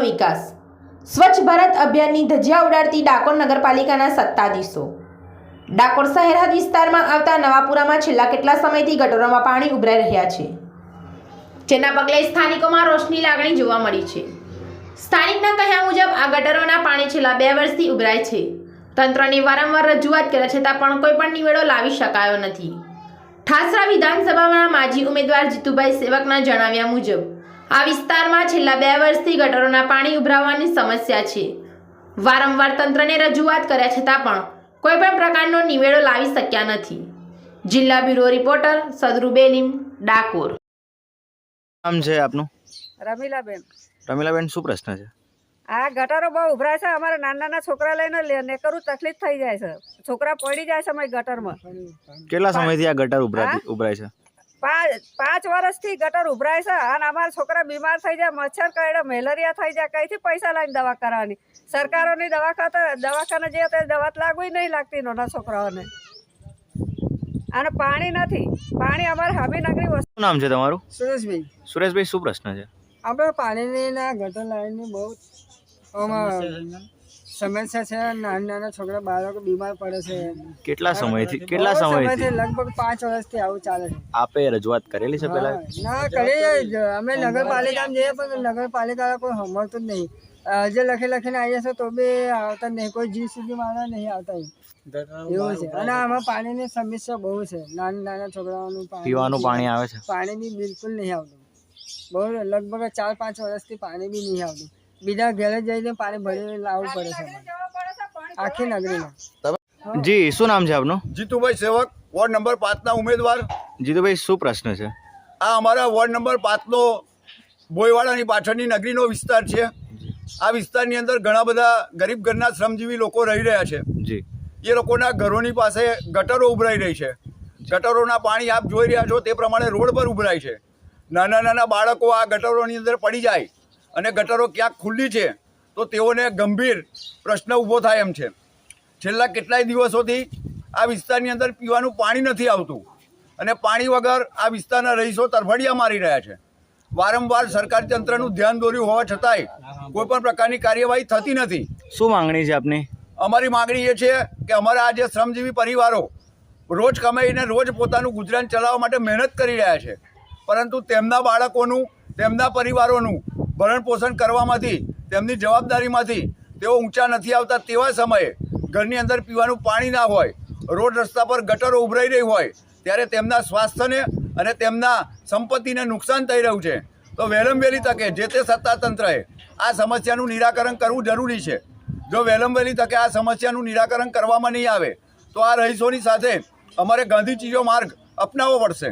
વિકાસ. સ્વચ્છ ભારત અભિયાનની ધજિયા ઉડાડતી ડાકોર નગરપાલિકાના સત્તાધીશો. ડાકોર સરહદ વિસ્તારમાં આવતા નવાપુરામાં છેલ્લા કેટલા સમયથી ગટરોમાં પાણી ઉભરાઈ રહ્યા છે? જેના પગલે સ્થાનિકોમાં રોષની લાગણી જોવા મળી છે. સ્થાનિકના કહ્યા મુજબ આ ગટરોના પાણી છેલ્લા બે વર્ષથી ઉભરાય છે. તંત્રની વારંવાર રજૂઆત કર્યા છતાં પણ કોઈ પણ નિવેડો લાવી શકાયો નથી. ઠાસરા વિધાનસભાના માજી ઉમેદવાર જીતુભાઈ સેવકના જણાવ્યા મુજબ આ વિસ્તારમાં છેલ્લા બે વર્ષથી ગટરોના પાણી ઉભરાવવાની સમસ્યા છે. વારંવાર તંત્રને રજૂઆત કર્યા છતાં પણ કોઈ પણ પ્રકારનો નિવેડો લાવી શક્યા નથી. જિલ્લા બ્યુરો રિપોર્ટર સદરુ બેલીમ ડાકોર. નામ છે આપનું? રમીલાબેન. રમીલાબેન શું પ્રશ્ન છે? આ ગટરો બહુ ઉભરાય છે અમારે નાના નાના છોકરા લઈને લે- નીકળવું તકલીફ થઈ જાય છે. છોકરા પડી જાય છે અમારી ગટરમાં. કેટલા સમયથી આ ગટર ઉભરાય છે? પાંચ પાંચ વર્ષથી ગટર ઉભરાય છે અને અમારા છોકરા બીમાર થઈ જાય મચ્છર કરડે મેલેરિયા થઈ જાય કઈથી પૈસા લઈને દવા કરાવવાની સરકારોની દવાખાને દવાખાને જે તો દવા લાગવી નહીં લાગતી નાના છોકરાઓને. અને પાણી નથી. પાણી અમારે હામી નગરી વસ્તુ નામ છે તમારું? સુરેશભાઈ. સુરેશભાઈ શું પ્રશ્ન છે? આપણે પાણીની ના ગટર લાઈનની બહુ સમસ્યા છે નાના નાના છોકરા બાળકો બીમાર પડે છે. કેટલા સમયથી? કેટલા સમયથી લગભગ પાંચ વર્ષથી આવું ચાલે છે. આપે રજૂઆત કરેલી છે પેલા? ના કરીએ અમે નગરપાલિકામાં જઈએ પણ નગરપાલિકા કોઈ સાંભળતું જ નહીં. જે લખી લખીને આવીએ છે તો બી આવતા જ નહીં. કોઈ જી સુધી મારા નહીં આવતા એવું છે. અને આમાં પાણીની સમસ્યા બહુ છે. નાના નાના છોકરાઓનું પીવાનું પાણી આવે છે. પાણી બી બિલકુલ નહીં આવતું. બહુ લગભગ ચાર પાંચ વર્ષથી પાણી બી નહીં આવતું. બીજા ઘરે જઈને પાણી ભરી લાવવું પડે છે આખી નગરીમાં. જી શું નામ છે આપનું? જીતુભાઈ સેવક વોર્ડ નંબર પાંચના ઉમેદવાર. જીતુભાઈ શું પ્રશ્ન છે? આ અમારા વોર્ડ નંબર પાંચનો બોયવાડાની પાછળની નગરીનો વિસ્તાર છે. આ વિસ્તારની અંદર ઘણા બધા ગરીબ ઘરના શ્રમજીવી લોકો રહી રહ્યા છે. જી. એ લોકોના ઘરોની પાસે ગટરો ઉભરાઈ રહી છે. ગટરોના પાણી આપ જોઈ રહ્યા છો તે પ્રમાણે રોડ પર ઉભરાય છે. નાના નાના બાળકો આ ગટરોની અંદર પડી જાય. અને ગટરો ક્યાંક ખુલ્લી છે તો તેઓને ગંભીર પ્રશ્ન ઊભો થાય એમ છે. છેલ્લા કેટલાય દિવસોથી આ વિસ્તારની અંદર પીવાનું પાણી નથી આવતું અને પાણી વગર આ વિસ્તારના રહીશો તરફડિયા મારી રહ્યા છે. વારંવાર સરકાર તંત્રનું ધ્યાન દોર્યું હોવા છતાંય કોઈ પણ પ્રકારની કાર્યવાહી થતી નથી. શું માંગણી છે આપની? અમારી માગણી એ છે કે અમારા આ જે શ્રમજીવી પરિવારો રોજ કમાઈને રોજ પોતાનું ગુજરાન ચલાવવા માટે મહેનત કરી રહ્યા છે. પરંતુ તેમના બાળકોનું તેમના પરિવારોનું ભરણ પોષણ કરવામાંથી, તેમની જવાબદારીમાંથી તેઓ ઊંચા નથી આવતા તેવા સમયે ઘરની અંદર પીવાનું પાણી ના હોય, રોડ રસ્તા પર ગટરો ઉભરાઈ રહી હોય, ત્યારે તેમના સ્વાસ્થ્યને અને તેમના સંપત્તિને નુકસાન થઈ રહ્યું છે. તો વહેલમ વહેલી તકે જે તે સત્તાતંત્રએ આ સમસ્યાનું નિરાકરણ કરવું જરૂરી છે. જો વહેલમ વહેલી તકે આ સમસ્યાનું નિરાકરણ કરવામાં નહીં આવે, તો આ રહીશોની સાથે અમારે ગાંધી ચીજો માર્ગ અપનાવવો પડશે.